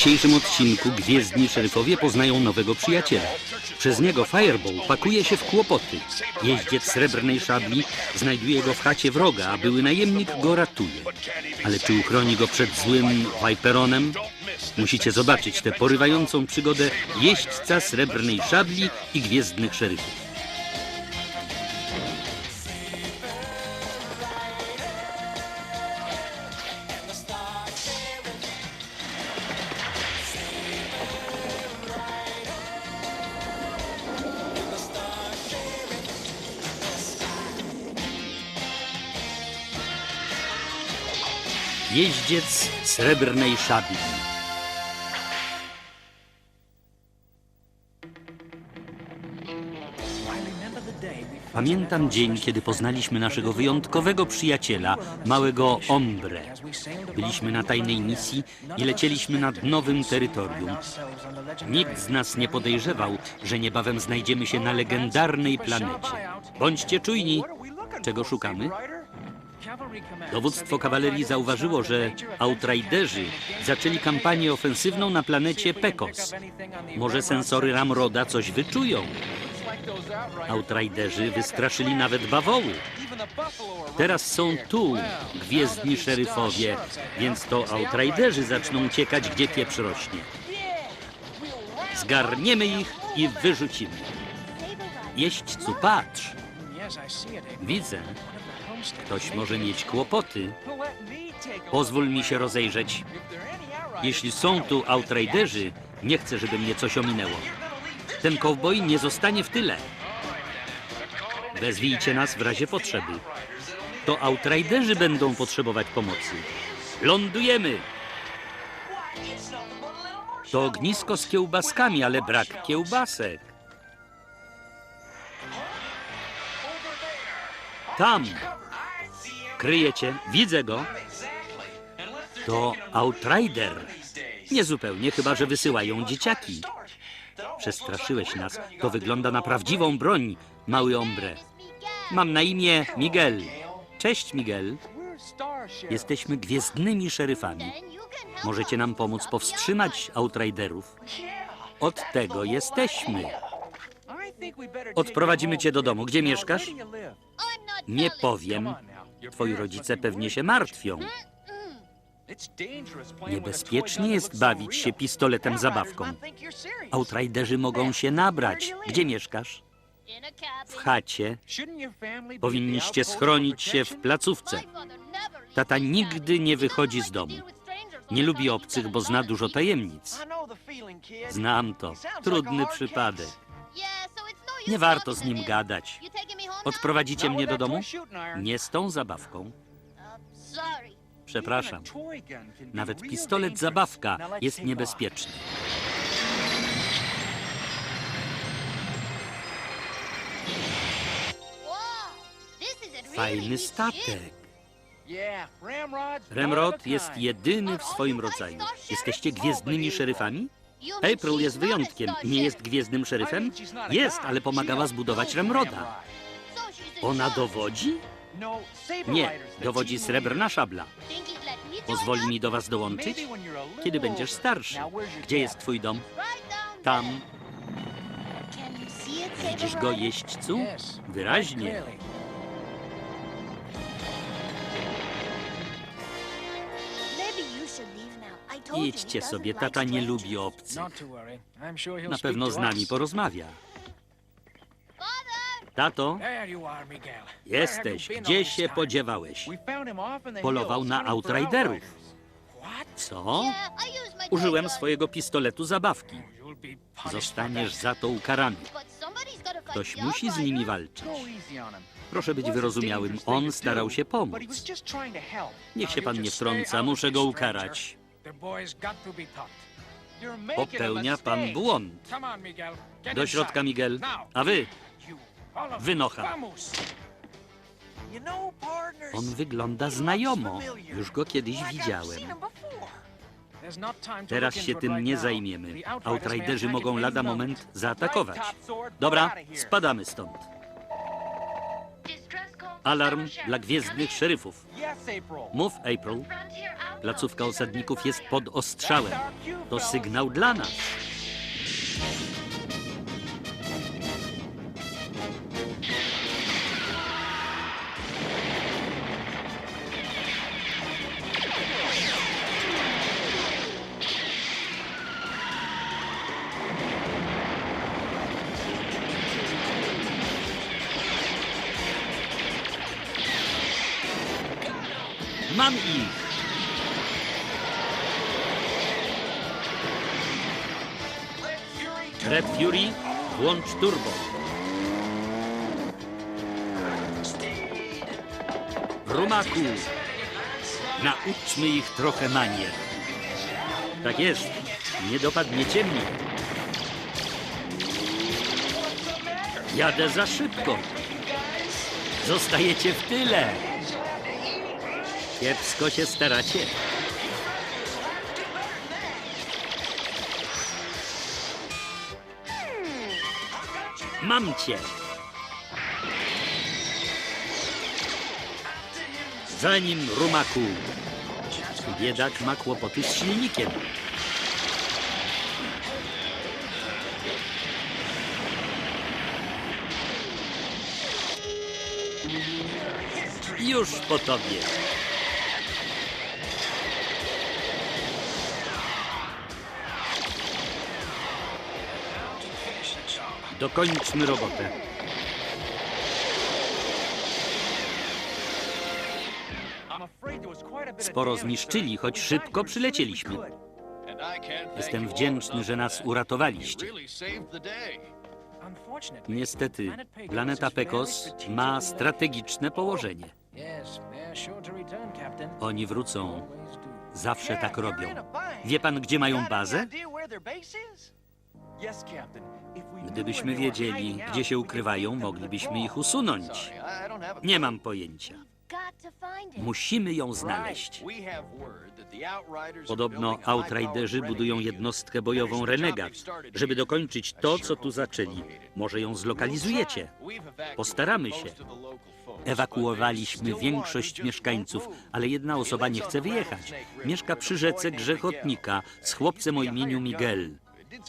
Dzisiejszym odcinku gwiezdni szeryfowie poznają nowego przyjaciela. Przez niego Fireball pakuje się w kłopoty. Jeździec srebrnej szabli znajduje go w chacie wroga, a były najemnik go ratuje. Ale czy uchroni go przed złym Viperonem? Musicie zobaczyć tę porywającą przygodę jeźdźca srebrnej szabli i gwiezdnych szeryfów. Jeździec srebrnej szabli. Pamiętam dzień, kiedy poznaliśmy naszego wyjątkowego przyjaciela, małego Ombre. Byliśmy na tajnej misji i lecieliśmy nad nowym terytorium. Nikt z nas nie podejrzewał, że niebawem znajdziemy się na legendarnej planecie. Bądźcie czujni, czego szukamy? Dowództwo kawalerii zauważyło, że Outriderzy zaczęli kampanię ofensywną na planecie Pekos. Może sensory Ramroda coś wyczują? Outriderzy wystraszyli nawet bawoły. Teraz są tu, gwiezdni szeryfowie, więc to Outriderzy zaczną uciekać, gdzie pieprz rośnie. Zgarniemy ich i wyrzucimy. Jeźdźcu, patrz! Widzę, ktoś może mieć kłopoty. Pozwól mi się rozejrzeć. Jeśli są tu Outriderzy, nie chcę, żeby mnie coś ominęło. Ten kowboj nie zostanie w tyle. Wezwijcie nas w razie potrzeby. To Outriderzy będą potrzebować pomocy. Lądujemy! To ognisko z kiełbaskami, ale brak kiełbasek. Tam! Kryjecie, widzę go. To Outrider. Niezupełnie, chyba że wysyłają dzieciaki. Przestraszyłeś nas. To wygląda na prawdziwą broń, mały ombre. Mam na imię Miguel. Cześć, Miguel. Jesteśmy gwiezdnymi szeryfami. Możecie nam pomóc powstrzymać Outriderów. Od tego jesteśmy. Odprowadzimy cię do domu. Gdzie mieszkasz? Nie powiem. Twoi rodzice pewnie się martwią. Niebezpiecznie jest bawić się pistoletem zabawką. Outriderzy mogą się nabrać. Gdzie mieszkasz? W chacie. Powinniście schronić się w placówce. Tata nigdy nie wychodzi z domu. Nie lubi obcych, bo zna dużo tajemnic. Znam to. Trudny przypadek. Nie warto z nim gadać. Odprowadzicie mnie do domu? Nie z tą zabawką. Przepraszam. Nawet pistolet zabawka jest niebezpieczny. Fajny statek. Remrod jest jedyny w swoim rodzaju. Jesteście gwiezdnymi szeryfami? April jest wyjątkiem. Nie jest gwiezdnym szeryfem? Jest, ale pomagała zbudować Remroda. Ona dowodzi? Nie, dowodzi srebrna szabla. Pozwoli mi do was dołączyć? Kiedy będziesz starszy. Gdzie jest twój dom? Tam. Widzisz go, jeźdźcu? Wyraźnie. Idźcie sobie, tata nie lubi obcych. Na pewno z nami porozmawia. Tato, jesteś. Gdzie się podziewałeś? Polował na Outriderów. Co? Użyłem swojego pistoletu zabawki. Zostaniesz za to ukarany. Ktoś musi z nimi walczyć. Proszę być wyrozumiałym. On starał się pomóc. Niech się pan nie wtrąca. Muszę go ukarać. Popełnia pan błąd. Do środka, Miguel. A wy, wynocha. On wygląda znajomo. Już go kiedyś widziałem. Teraz się tym nie zajmiemy. Outriderzy mogą lada moment zaatakować. Dobra, spadamy stąd. Alarm dla gwiezdnych szeryfów. Mów, April. Placówka osadników jest pod ostrzałem. To sygnał dla nas. Mam ich! Red Fury, włącz turbo. Rumaku, nauczmy ich trochę manier. Tak jest, nie dopadniecie mnie. Jadę za szybko. Zostajecie w tyle. Kiepsko się staracie. Mam cię. Zanim rumaku. Biedak ma kłopoty z silnikiem. Już po tobie. Dokończmy robotę. Sporo zniszczyli, choć szybko przylecieliśmy. Jestem wdzięczny, że nas uratowaliście. Niestety, planeta Pekos ma strategiczne położenie. Oni wrócą. Zawsze tak robią. Wie pan, gdzie mają bazę? Gdybyśmy wiedzieli, gdzie się ukrywają, moglibyśmy ich usunąć. Nie mam pojęcia. Musimy ją znaleźć. Podobno Outriderzy budują jednostkę bojową Renegat, żeby dokończyć to, co tu zaczęli. Może ją zlokalizujecie. Postaramy się. Ewakuowaliśmy większość mieszkańców, ale jedna osoba nie chce wyjechać. Mieszka przy rzece Grzechotnika z chłopcem o imieniu Miguel.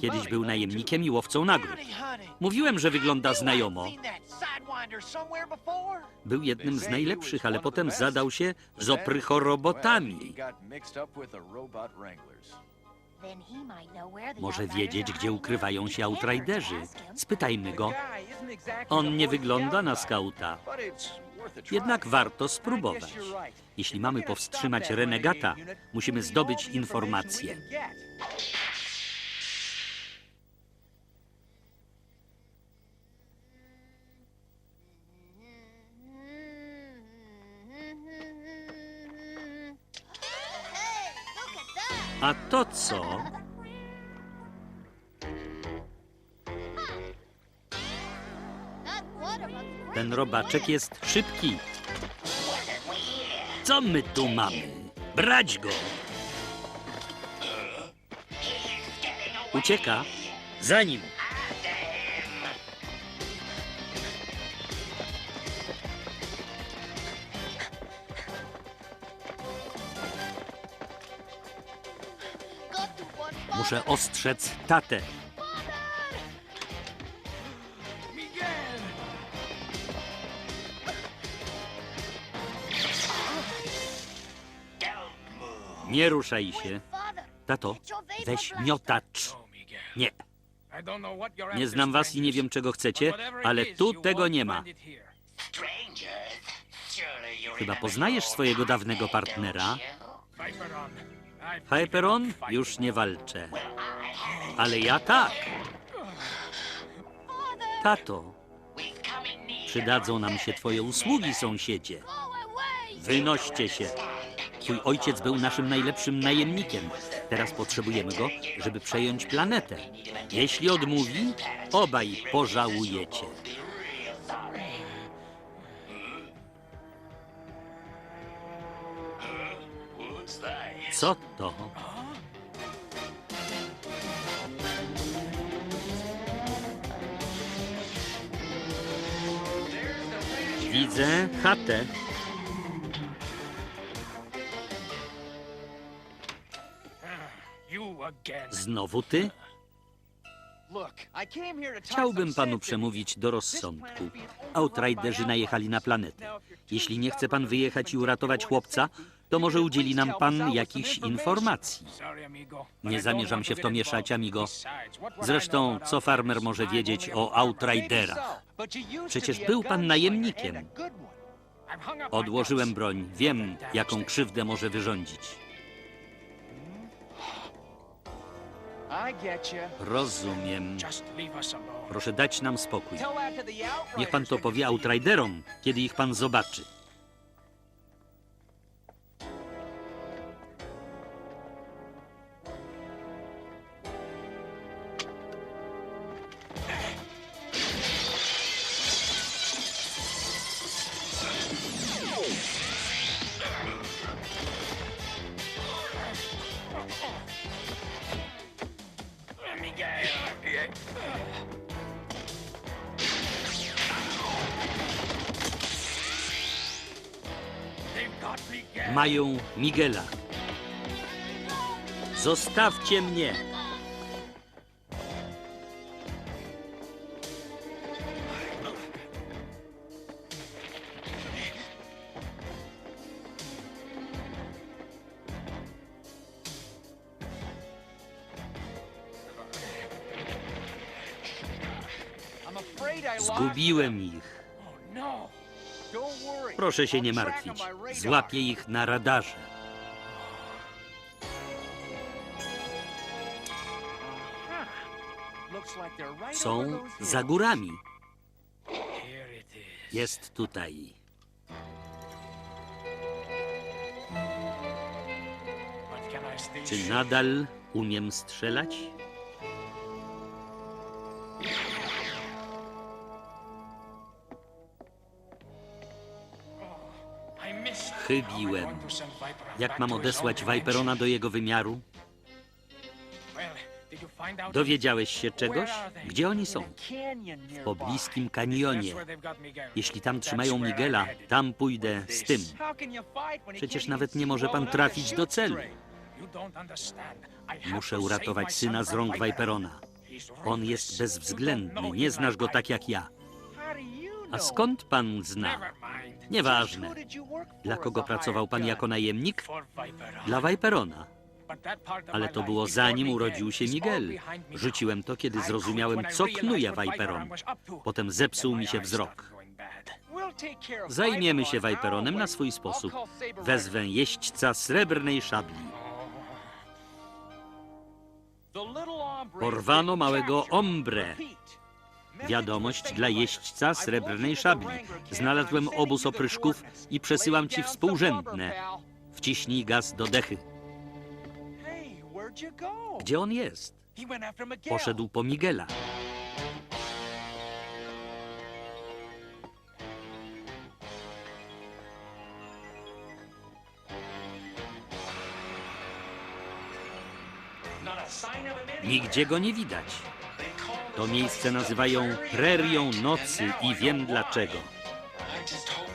Kiedyś był najemnikiem i łowcą nagród. Mówiłem, że wygląda znajomo. Był jednym z najlepszych, ale potem zadał się z oprychorobotami. Może wiedzieć, gdzie ukrywają się Outriderzy. Spytajmy go. On nie wygląda na skauta. Jednak warto spróbować. Jeśli mamy powstrzymać renegata, musimy zdobyć informacje. A to co? Ten robaczek jest szybki. Co my tu mamy? Brać go! Ucieka. Za nim. Muszę ostrzec tatę. Nie ruszaj się. Tato, weź miotacz. Nie, nie znam was i nie wiem czego chcecie, ale tu tego nie ma. Chyba poznajesz swojego dawnego partnera? Hyperon? Już nie walczę. Ale ja tak. Tato, przydadzą nam się twoje usługi, sąsiedzie. Wynoście się. Twój ojciec był naszym najlepszym najemnikiem. Teraz potrzebujemy go, żeby przejąć planetę. Jeśli odmówi, obaj pożałujecie. Co to? Widzę chatę. Znowu ty? Chciałbym panu przemówić do rozsądku. Outriderzy najechali na planetę. Jeśli nie chce pan wyjechać i uratować chłopca, to może udzieli nam pan jakichś informacji. Nie zamierzam się w to mieszać, amigo. Zresztą, co farmer może wiedzieć o Outriderach? Przecież był pan najemnikiem. Odłożyłem broń. Wiem, jaką krzywdę może wyrządzić. Rozumiem. Proszę dać nam spokój. Niech pan to powie Outriderom, kiedy ich pan zobaczy. Mają Miguela. Zostawcie mnie! Zgubiłem ich. Proszę się nie martwić. Złapię ich na radarze. Są za górami. Jest tutaj. Czy nadal umiem strzelać? Chybiłem. Jak mam odesłać Viperona do jego wymiaru? Dowiedziałeś się czegoś? Gdzie oni są? W pobliskim kanionie. Jeśli tam trzymają Miguela, tam pójdę z tym. Przecież nawet nie może pan trafić do celu. Muszę uratować syna z rąk Viperona. On jest bezwzględny, nie znasz go tak jak ja. A skąd pan zna? Nieważne. Dla kogo pracował pan jako najemnik? Dla Viperona. Ale to było zanim urodził się Miguel. Rzuciłem to, kiedy zrozumiałem, co knuje Viperon. Potem zepsuł mi się wzrok. Zajmiemy się Viperonem na swój sposób. Wezwę jeźdźca srebrnej szabli. Porwano małego ombre. Wiadomość dla jeźdźca srebrnej szabli. Znalazłem obóz opryszków i przesyłam ci współrzędne. Wciśnij gaz do dechy. Gdzie on jest? Poszedł po Miguela. Nigdzie go nie widać. To miejsce nazywają prerią nocy i wiem dlaczego.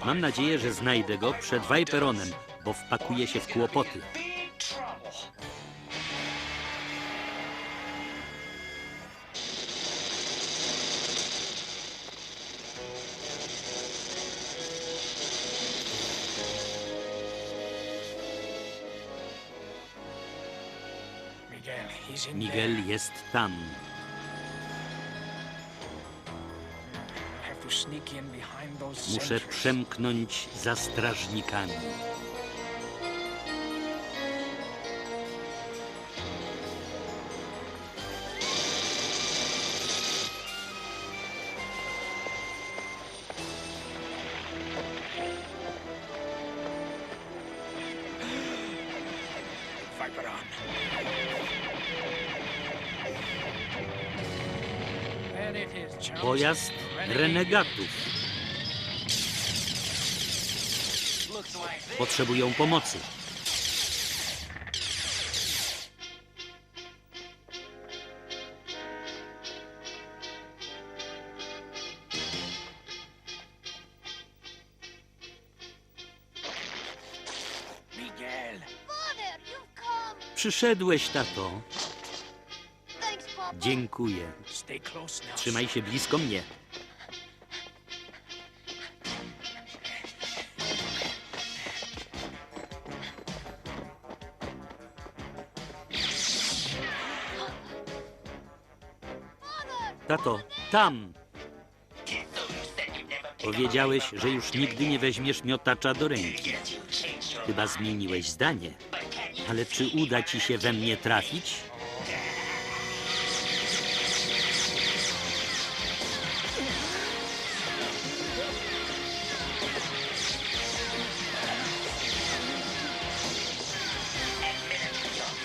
Mam nadzieję, że znajdę go przed Viperonem, bo wpakuje się w kłopoty. Miguel, jest tam. Muszę przemknąć za strażnikami. Pojazd renegatów. Potrzebują pomocy. Przyszedłeś, tato. Dziękuję. Trzymaj się blisko mnie. Tato, tam! Powiedziałeś, że już nigdy nie weźmiesz miotacza do ręki. Chyba zmieniłeś zdanie. Ale czy uda ci się we mnie trafić?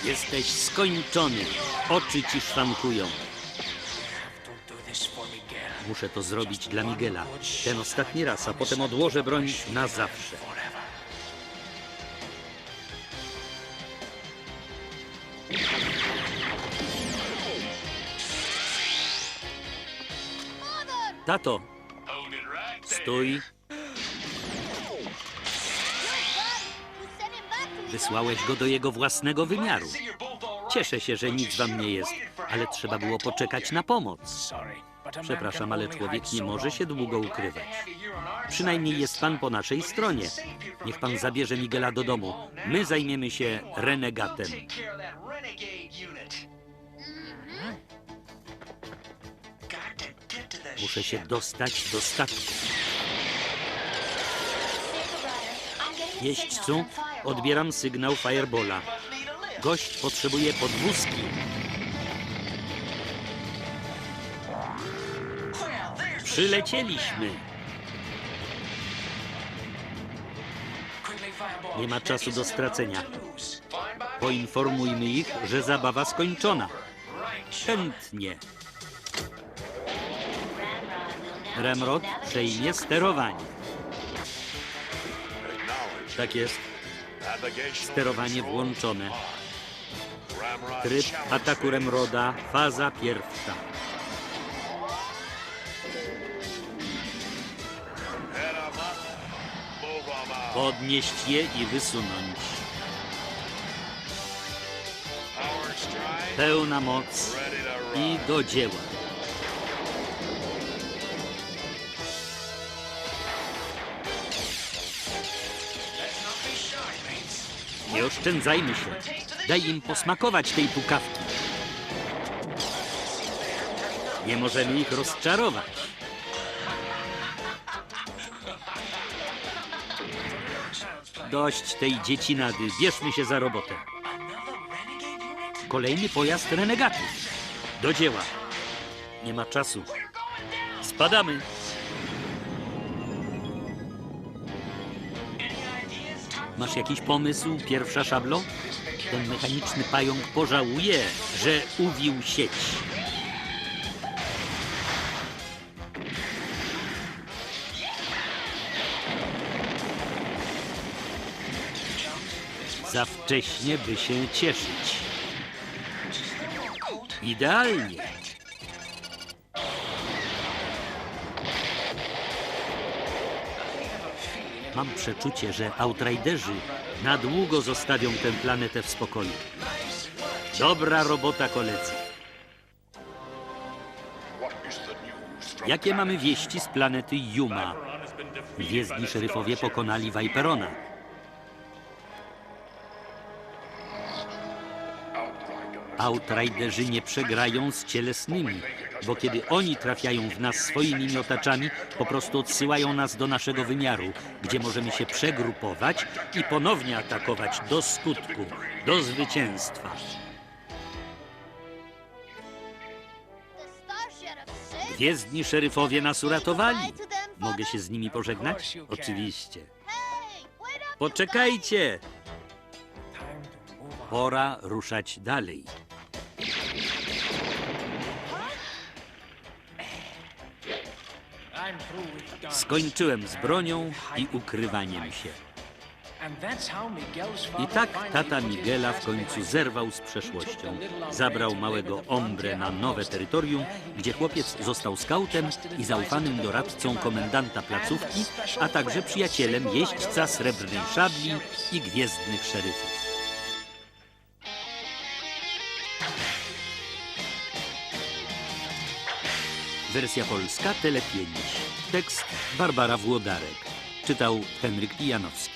Jesteś skończony. Oczy ci szwankują. Muszę to zrobić dla Miguela. Ten ostatni raz, a potem odłożę broń na zawsze. Tato! Stój! Wysłałeś go do jego własnego wymiaru. Cieszę się, że nic wam nie jest, ale trzeba było poczekać na pomoc. Przepraszam, ale człowiek nie może się długo ukrywać. Przynajmniej jest pan po naszej stronie. Niech pan zabierze Miguela do domu. My zajmiemy się renegatem. Muszę się dostać do statku. Jeźdźcu, odbieram sygnał Firebola. Gość potrzebuje podwózki. Przylecieliśmy. Nie ma czasu do stracenia. Poinformujmy ich, że zabawa skończona. Chętnie. Remrod przejmie sterowanie. Tak jest. Sterowanie włączone. Tryb ataku Remroda, faza pierwsza. Podnieść je i wysunąć. Pełna moc i do dzieła. Nie oszczędzajmy się. Daj im posmakować tej pukawki. Nie możemy ich rozczarować. Dość tej dziecinady. Bierzmy się za robotę. Kolejny pojazd renegatów. Do dzieła. Nie ma czasu. Spadamy. Masz jakiś pomysł, pierwsza szablo? Ten mechaniczny pająk pożałuje, że uwił sieć. Za wcześnie, by się cieszyć. Idealnie. Mam przeczucie, że Outriderzy na długo zostawią tę planetę w spokoju. Dobra robota, koledzy. Jakie mamy wieści z planety Yuma? Gwiezdni szeryfowie pokonali Viperona. Outriderzy nie przegrają z cielesnymi, bo kiedy oni trafiają w nas swoimi miotaczami, po prostu odsyłają nas do naszego wymiaru, gdzie możemy się przegrupować i ponownie atakować do skutku, do zwycięstwa. Gwiezdni szeryfowie nas uratowali. Mogę się z nimi pożegnać? Oczywiście. Poczekajcie! Pora ruszać dalej. Skończyłem z bronią i ukrywaniem się. I tak tata Miguela w końcu zerwał z przeszłością. Zabrał małego ombre na nowe terytorium, gdzie chłopiec został skautem i zaufanym doradcą komendanta placówki, a także przyjacielem jeźdźca srebrnej szabli i gwiezdnych szeryfów. Wersja polska Tele 5. Tekst Barbara Włodarek. Czytał Henryk Pijanowski.